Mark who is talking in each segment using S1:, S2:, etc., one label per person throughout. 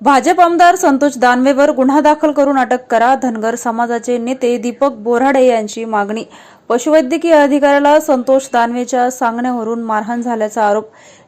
S1: भाजप आमदार संतोष दानवेवर गुन्हा दाखल करून अटक करा धनगर समाजाचे नेते दीपक बोराडे यांची मागणी पशुवैद्यकीय अधिकाऱ्याला संतोष दानवेच्या सांगण्यावरून मारहाण झाल्याचा आरोप.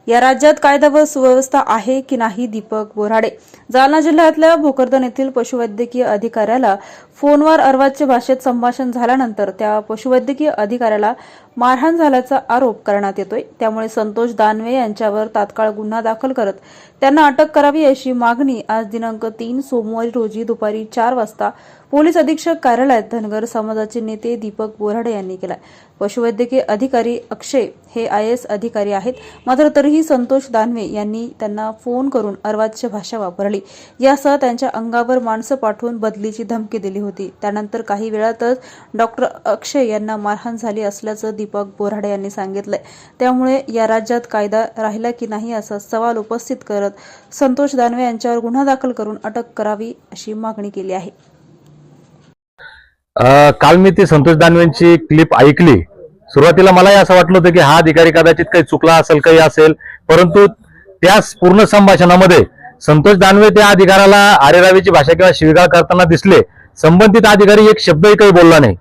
S1: या राज्यात कायदा व सुव्यवस्था आहे की नाही दीपक बोराडे? जालना जिल्ह्यातल्या भोकरदन येथील पशुवैद्यकीय अधिकाऱ्याला फोनवर अर्वाच्य भाषेत संभाषण झाल्यानंतर त्या पशुवैद्यकीय अधिकाऱ्याला मारहाण झाल्याचा आरोप करण्यात येतोय. त्यामुळे संतोष दानवे यांच्यावर तात्काळ गुन्हा दाखल करत त्यांना अटक करावी अशी मागणी आज दिनांक तीन सोमवारी रोजी दुपारी चार वाजता पोलीस अधीक्षक कार्यालयात धनगर समाजाचे नेते दीपक बोराडे यांनी केला पशुवैद्यकीय अधिकारी अक्षय हे आय एस अधिकारी आहेत. मात्र तरीही संतोष दानवे यांनी त्यांना फोन करून अर्वाच्य भाषा वापरली. यासह त्यांच्या अंगावर माणसं पाठवून बदलीची धमकी दिली होती. त्यानंतर काही वेळातच डॉक्टर अक्षय यांना मारहाण झाली असल्याचं दीपक बोराडे यांनी सांगितलंय. त्यामुळे या राज्यात कायदा राहिला की नाही असा सवाल उपस्थित करत संतोष दानवे यांच्यावर गुन्हा दाखल करून अटक करावी अशी मागणी केली आहे.
S2: काल मी ती संतोष दानवेंची क्लिप ऐकली. सुरुवातीला मलाही असं वाटलं होतं की हा अधिकारी कदाचित काही चुकला असेल काही असेल परंतु त्या पूर्ण संभाषणामध्ये संतोष दानवे त्या अधिकाऱ्याला आरेरावीची भाषा किंवा शिवीगाळ करताना दिसले. संबंधित अधिकारी एक शब्दही काही बोलला नाही.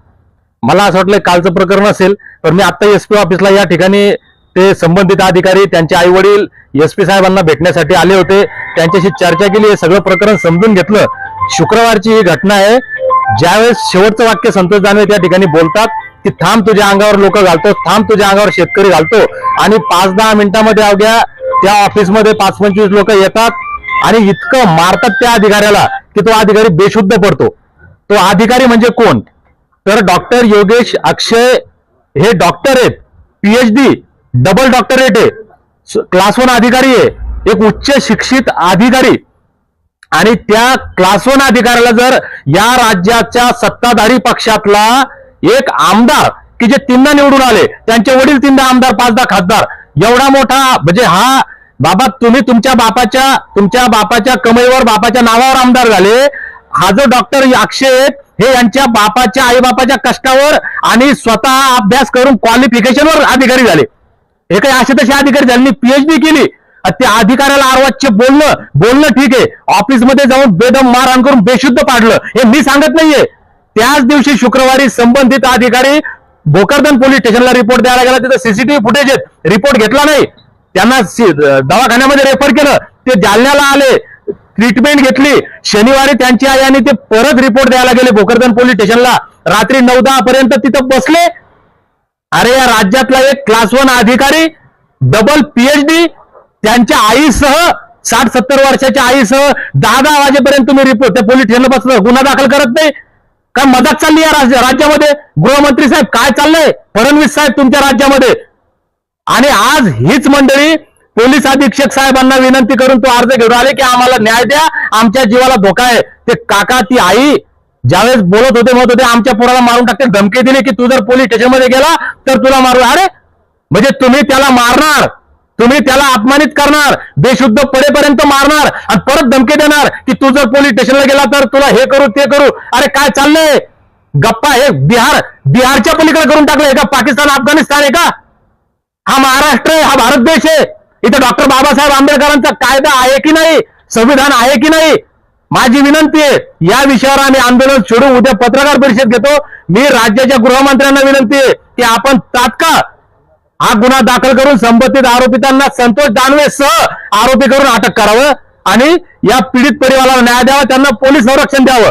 S2: मला असं वाटलं कालचं प्रकरण असेल पण मी आता एसपी ऑफिसला या ठिकाणी ते संबंधित अधिकारी त्यांचे आई वडील एसपी साहेबांना भेटण्यासाठी आले होते. त्यांच्याशी चर्चा केली हे सगळं प्रकरण समजून घेतलं. शुक्रवारची ही घटना आहे. ज्यावेळेस शेवटचं वाक्य संतोष दानवे त्या ठिकाणी बोलतात की थांब तुझ्या अंगावर लोक घालतो थांब तुझ्या अंगावर शेतकरी घालतो. आणि पाच दहा मिनिटांमध्ये अवघ्या त्या ऑफिसमध्ये पाच पंचवीस लोक येतात आणि इतकं मारतात त्या अधिकाऱ्याला की तो अधिकारी बेशुद्ध पडतो. तो अधिकारी म्हणजे कोण? तर डॉक्टर योगेश अक्षय हे डॉक्टर आहेत. पीएचडी डबल डॉक्टरेट आहे. क्लास वन अधिकारी आहे. एक उच्च शिक्षित अधिकारी. आणि त्या क्लास वन अधिकाऱ्याला जर या राज्याच्या सत्ताधारी पक्षातला एक आमदार की जे तीनदा निवडून आले त्यांचे वडील तीनदा आमदार पाचदा खासदार एवढा मोठा म्हणजे हा बाबा तुम्ही तुमच्या बापाच्या तुमच्या बापाच्या कमाईवर बापाच्या नावावर आमदार झाले. हा जो डॉक्टर अक्षय हे यांच्या बापाच्या आई बापाच्या कष्टावर आणि स्वतः अभ्यास करून क्वालिफिकेशनवर अधिकारी झाले. हे काही असे तसे अधिकारी झाले पीएचडी केली. त्या अधिकाऱ्याला आरवाच्य बोलणं बोलणं ठीक आहे. ऑफिसमध्ये जाऊन बेदम मारहाण करून बेशुद्ध पाडलं. हे मी सांगत नाहीये. त्याच दिवशी शुक्रवारी संबंधित अधिकारी भोकरदन पोलीस स्टेशनला रिपोर्ट द्यायला गेला. तिथं सीसीटीव्ही फुटेज आहेत. रिपोर्ट घेतला नाही. त्यांना दवाखान्यामध्ये रेफर केलं. ते जालन्याला आले. ट्रीटमेंट घेतली. शनिवारी त्यांची आई आणि ते परत रिपोर्ट द्यायला गेले भोकरदन पोलीस स्टेशनला. रात्री नऊ दहा पर्यंत तिथं बसले. अरे या राज्यातला एक क्लास वन अधिकारी डबल पीएचडी त्यांच्या आईसह साठ सत्तर वर्षाच्या आईसह दहा दहा वाजेपर्यंत तुम्ही रिपोर्ट त्या पोलीस स्टेशनला बसलं. गुन्हा दाखल करत नाही. का मदत चालली या राज्यामध्ये? गृहमंत्री साहेब काय चाललंय? फडणवीस साहेब तुमच्या राज्यामध्ये. आणि आज हीच मंडळी पोलीस अधीक्षक साहेबांना विनंती करून तो अर्ज घेऊन आले की आम्हाला न्याय द्या. आमच्या जीवाला धोका आहे. ते काका ती आई ज्यावेळेस बोलत होते म्हणत होते आमच्या पोराला मारून टाकते धमकी दिली की तू जर पोलीस स्टेशनमध्ये गेला तर तुला मारू. अरे म्हणजे तुम्ही त्याला मारणार. तुम्ही त्याला अपमानित करणार बेशुद्ध पडेपर्यंत मारणार आणि परत धमकी देणार की तू जर पोलीस स्टेशनला गेला तर तुला हे करू ते करू. अरे काय चाललंय? गप्पा हे बिहार बिहारच्या पलीकडे करून टाकलंय का? पाकिस्तान अफगाणिस्तान आहे का? हा महाराष्ट्र आहे हा भारत देश आहे. इथे डॉक्टर बाबासाहेब आंबेडकरांचा कायदा आहे की नाही? संविधान आहे की नाही? माझी विनंती आहे या विषयावर आम्ही आंदोलन सोडू. उद्या पत्रकार परिषद घेतो. मी राज्याच्या गृहमंत्र्यांना विनंती आहे की आपण तात्काळ हा गुन्हा दाखल करून संबंधित आरोपितांना संतोष दानवे सह आरोपी करून अटक करावं आणि या पीडित परिवाराला न्याय द्यावा त्यांना पोलीस संरक्षण द्यावं.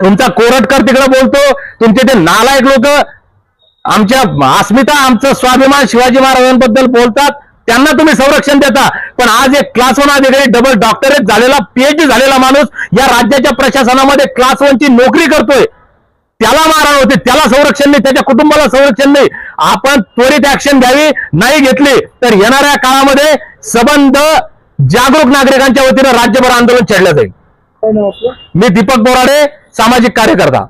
S2: तुमचा कोरटकर तिकडे बोलतो तुमचे ते नालायक लोक आमच्या अस्मिता आमचं स्वाभिमान शिवाजी महाराजांबद्दल बोलतात त्यांना तुम्ही संरक्षण देता. पण आज एक क्लास वन अधिकारी डबल डॉक्टरेट झालेला पीएचडी झालेला माणूस या राज्याच्या प्रशासनामध्ये क्लास वन ची नोकरी करतोय. त्याला मारहाण होते त्याला संरक्षण नाही त्याच्या कुटुंबाला संरक्षण नाही. आपण त्वरित ऍक्शन घ्यावी नाही घेतली तर येणाऱ्या काळामध्ये सबंध जागरूक नागरिकांच्या वतीनं राज्यभर आंदोलन छेडलं जाईल. मी दीपक बोराडे सामाजिक कार्यकर्ता.